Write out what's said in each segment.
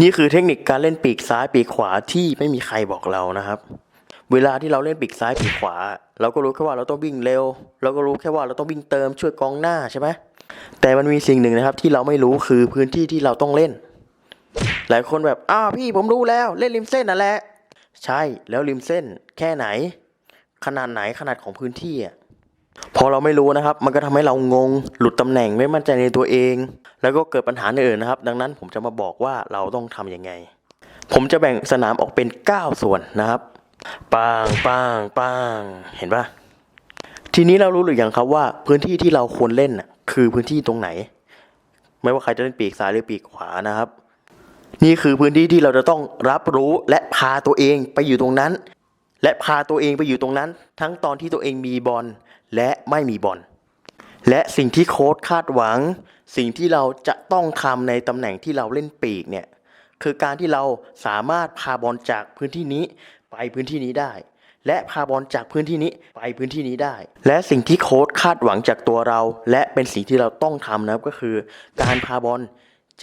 นี่คือเทคนิคการเล่นปีกซ้ายปีกขวาที่ไม่มีใครบอกเรานะครับ เวลาที่เราเล่นปีกซ้ายปีกขวา เราก็รู้แค่ว่าเราต้องวิ่งเร็ว เราก็รู้แค่ว่าเราต้องวิ่งเติมช่วยกองหน้าใช่ไหมแต่มันมีสิ่งหนึ่งนะครับที่เราไม่รู้คือพื้นที่ที่เราต้องเล่น หลายคนแบบอ้าวพี่ผมรู้แล้วเล่นริมเส้นนั่นแหละ ใช่แล้วริมเส้นแค่ไหน ขนาดไหนขนาดของพื้นที่อะ พอเราไม่รู้นะครับ มันก็ทำให้เรางง หลุดตำแหน่งไม่มั่นใจในตัวเอง แล้วก็เกิดปัญหาอื่นนะครับ ดังนั้นผมจะมาบอกว่าเราต้องทำยังไง ผมจะแบ่งสนามออกเป็น 9 ส่วนนะครับปางปางปางเห็นปะทีนี้เรารู้หรือยังครับว่า พื้นที่ที่เราควรเล่นคือพื้นที่ตรงไหน ไม่ว่าใครจะเล่นปีกซ้ายหรือปีกขวานะครับ นี่คือพื้นที่ที่เราจะต้องรับรู้และพาตัวเองไปอยู่ตรงนั้น และพาตัวเองไปอยู่ตรงนั้น ทั้งตอนที่ตัวเองมีบอล และไม่มีบอลและสิ่งที่โค้ชคาดหวัง สิ่งที่เราจะต้องทำในตำแหน่งที่เราเล่นปีกเนี่ยคือการที่เราสามารถพาบอลจากพื้นที่นี้ไปพื้นที่นี้ได้ และพาบอลจากพื้นที่นี้ไปพื้นที่นี้ได้ และสิ่งที่โค้ชคาดหวังจากตัวเรา และเป็นสิ่งที่เราต้องทำนะครับก็คือ การพาบอล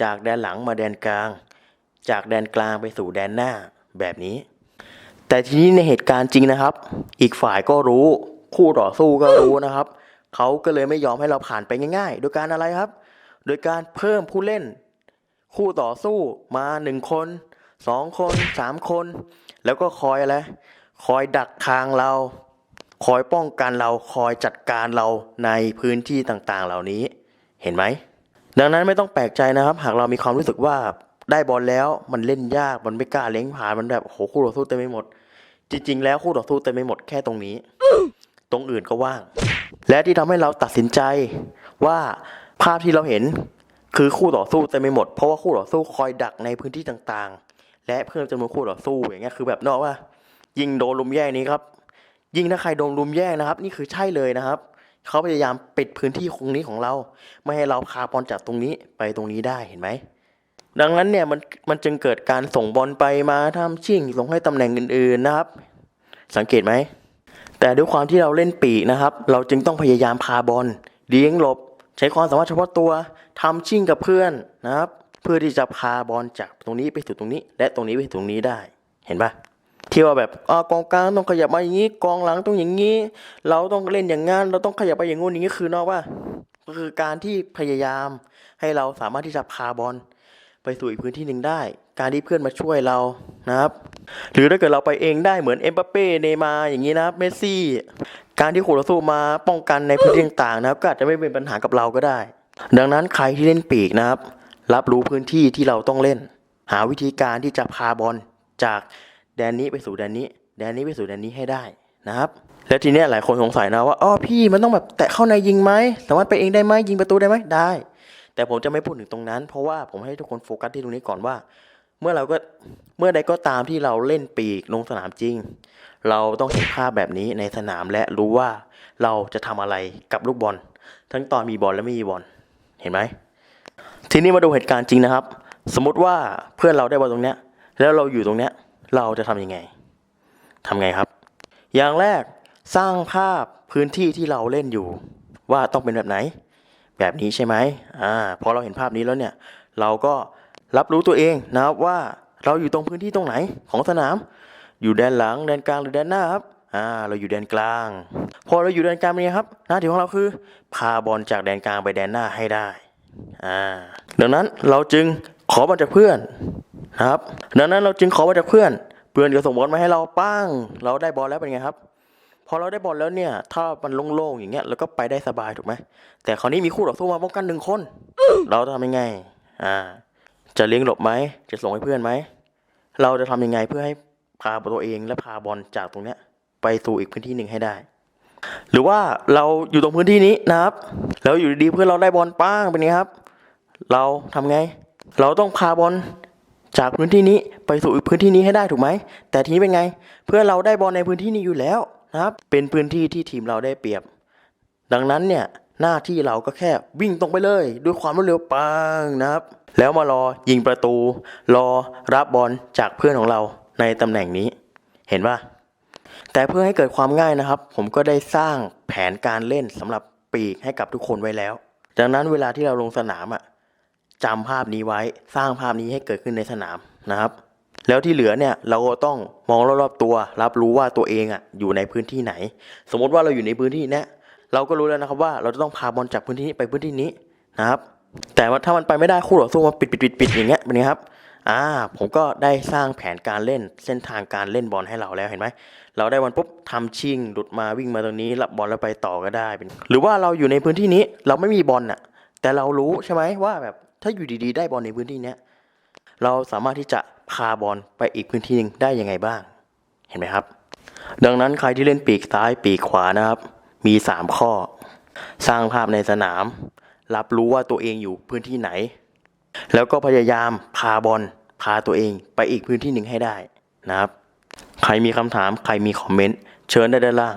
จากแดนหลังมาแดนกลาง จากแดนกลางไปสู่แดนหน้าแบบนี้ แต่ทีนี้ในเหตุการณ์จริงนะครับ อีกฝ่ายก็รู้ คู่ต่อสู้ก็รู้นะครับ เขาก็เลยไม่ยอมให้เราผ่านไปง่ายๆ โดยการอะไรครับ โดยการเพิ่มผู้เล่น คู่ต่อสู้มาหนึ่งคนสองคนสามคน แล้วก็คอยอะไรคอยดักทางเรา คอยป้องกันเราคอยจัดการเราในพื้นที่ต่างๆ เหล่านี้เห็นไหม ดังนั้นไม่ต้องแปลกใจนะครับ หากเรามีความรู้สึกว่าได้บอลแล้วมันเล่นยากมันไม่กล้าเล้งผ่านมันแบบโอ้โหคู่ต่อสู้เต็มไปหมด จริง ๆ แล้วคู่ต่อสู้เต็มไปหมดแค่ตรงนี้ ตรงอื่นก็ว่าง และที่ทำให้เราตัดสินใจว่าภาพที่เราเห็นคือคู่ต่อสู้เต็มไปหมด เพราะว่าคู่ต่อสู้คอยดักในพื้นที่ต่างๆ และเพิ่มจำนวนคู่ต่อสู้อย่างเงี้ยคือแบบนอกว่า ยิงโดนลุมแย่งนี้ครับ ยิงถ้าใครโดนลุมแย่งนะครับ นี่คือใช่เลยนะครับเขาพยายามปิดพื้นที่ตรงนี้ของเรา ไม่ให้เราพาบอลจากตรงนี้ไปตรงนี้ได้เห็นไหมดังนั้นเนี่ยมันมันจึงเกิดการส่งบอลไปมาทำชิ่งส่งให้ตำแหน่งอื่นๆนะครับ สังเกตไหม แต่ด้วยความที่เราเล่นปีนะครับ เราจึงต้องพยายามพาบอลเลี้ยงหลบ ใช้ความสามารถเฉพาะตัวทำชิ่งกับเพื่อนนะครับ เพื่อที่จะพาบอลจากตรงนี้ไปสู่ตรงนี้ และตรงนี้ไปถึงตรงนี้ได้เห็นปะที่ว่าแบบอกองกลางต้องขยับมาอย่างนี้กองหลังต้องอย่างนี้ เราต้องเล่นอย่างงั้นเราต้องขยับไปอย่างงู้นอย่างนี้คือนอกว่าก็คือการที่พยายามให้เราสามารถที่จะพาบอลไปสู่อีกพื้นที่หนึ่งได้ การที่เพื่อนมาช่วยเรานะครับ หรือถ้าเกิดเราไปเองได้เหมือนเอ็มบัปเป้เนมาอย่างนี้นะเมสซี่ การที่คู่ต่อสู้มาป้องกันในพื้นที่ต่างๆนะครับ ก็อาจจะไม่เป็นปัญหากับเราก็ได้ ดังนั้นใครที่เล่นปีกนะครับ รับรู้พื้นที่ที่เราต้องเล่น หาวิธีการที่จะพาบอลจากแดนนี้ไปสู่แดนนี้ แดนนี้ไปสู่แดนนี้ให้ได้นะครับ และทีเนี้ยหลายคนสงสัยนะว่าอ๋อพี่มันต้องแบบแตะเข้าในยิงไหมสามารถไปเองได้ไหมยิงประตูได้ไหมได้ แต่ผมจะไม่พูดถึงตรงนั้น เพราะว่าผมให้ทุกคนโฟกัสที่ตรงนี้ก่อนว่า เมื่อเราก็เมื่อใดก็ตามที่เราเล่นปีกลงสนามจริง เราต้องเห็นภาพแบบนี้ในสนามและรู้ว่าเราจะทำอะไรกับลูกบอล ทั้งตอนมีบอลและไม่มีบอลเห็นไหมทีนี้มาดูเหตุการณ์จริงนะครับ สมมติว่าเพื่อนเราได้บอลตรงเนี้ย แล้วเราอยู่ตรงเนี้ยเราจะทำยังไงทำไงครับ อย่างแรกสร้างภาพพื้นที่ที่เราเล่นอยู่ ว่าต้องเป็นแบบไหน แบบนี้ใช่ไหมอ่าพอเราเห็นภาพนี้แล้วเนี่ย เราก็ รับรู้ตัวเองนะครับว่าเราอยู่ตรงพื้นที่ตรงไหนของสนาม อยู่แดนหลังแดนกลางหรือแดนหน้าครับอ่าเราอยู่แดนกลาง พอเราอยู่แดนกลางเป็นไงครับหน้าที่ของเราคือ พาบอลจากแดนกลางไปแดนหน้าให้ได้อ่าดังนั้นเราจึงขอบอลจากเพื่อนนะครับ ดังนั้นเราจึงขอบอลจากเพื่อน เพื่อนก็ส่งบอลมาให้เราปั้ง เราได้บอลแล้วเป็นไงครับ พอเราได้บอลแล้วเนี่ย ถ้ามันโล่งๆอย่างเงี้ยเราก็ไปได้สบายถูกไหมแต่คราวนี้มีคู่ต่อสู้มาป้องกันหนึ่งคน เราจะทำยังไงอ่า จะเลี้ยงหลบไหม จะส่งให้เพื่อนไหม เราจะทำยังไงเพื่อให้พาตัวเองและพาบอลจากตรงเนี้ยไปสู่อีกพื้นที่หนึ่งให้ได้ หรือว่าเราอยู่ตรงพื้นที่นี้นะครับ แล้วอยู่ดีๆเพื่อนเราได้บอลป้างเป็นไงครับ เราทำไง เราต้องพาบอลจากพื้นที่นี้ไปสู่อีกพื้นที่นี้ให้ได้ถูกไหม แต่ทีนี้เป็นไง เพื่อเราได้บอลในพื้นที่นี้อยู่แล้วนะครับ เป็นพื้นที่ที่ทีมเราได้เปรียบ ดังนั้นเนี่ยหน้าที่เราก็แค่วิ่งตรงไปเลย ด้วยความรวดเร็วปังนะครับ แล้วมารอยิงประตู รอรับบอลจากเพื่อนของเราในตำแหน่งนี้ เห็นป่ะแต่เพื่อให้เกิดความง่ายนะครับ ผมก็ได้สร้างแผนการเล่นสำหรับปีกให้กับทุกคนไว้แล้ว ดังนั้นเวลาที่เราลงสนามอะจำภาพนี้ไว้สร้างภาพนี้ให้เกิดขึ้นในสนามนะครับ แล้วที่เหลือเนี่ยเราก็ต้องมองรอบๆตัว รับรู้ว่าตัวเองอะอยู่ในพื้นที่ไหน สมมติว่าเราอยู่ในพื้นที่เนี้ยเราก็รู้แล้วนะครับว่าเราจะต้องพาบอลจากพื้นที่นี้ไปพื้นที่นี้นะครับ แต่ว่าถ้ามันไปไม่ได้คู่ต่อสู้มันปิดปิดปิดปิดอย่างเงี้ยเป็นไงครับอ่าผมก็ได้สร้างแผนการเล่นเส้นทางการเล่นบอลให้เราแล้วเห็นไหมเราได้บอลปุ๊บทำชิงหลุดมาวิ่งมาตรงนี้รับบอลแล้วไปต่อก็ได้เป็นหรือว่าเราอยู่ในพื้นที่นี้เราไม่มีบอลน่ะ แต่เรารู้ใช่ไหมว่าแบบถ้าอยู่ดีๆ ได้บอลในพื้นที่เนี้ยเราสามารถที่จะพาบอลไปอีกพื้นที่หนึ่งได้ยังไงบ้าง เห็นไหมครับ ดังนั้นใครที่เล่นปีกซ้ายปีกขวานะครับ มีสามข้อ สร้างภาพในสนาม รับรู้ว่าตัวเองอยู่พื้นที่ไหน แล้วก็พยายามพาบอลพาตัวเองไปอีกพื้นที่หนึ่งให้ได้นะครับ ใครมีคำถามใครมีคอมเมนต์เชิญได้ด้านล่าง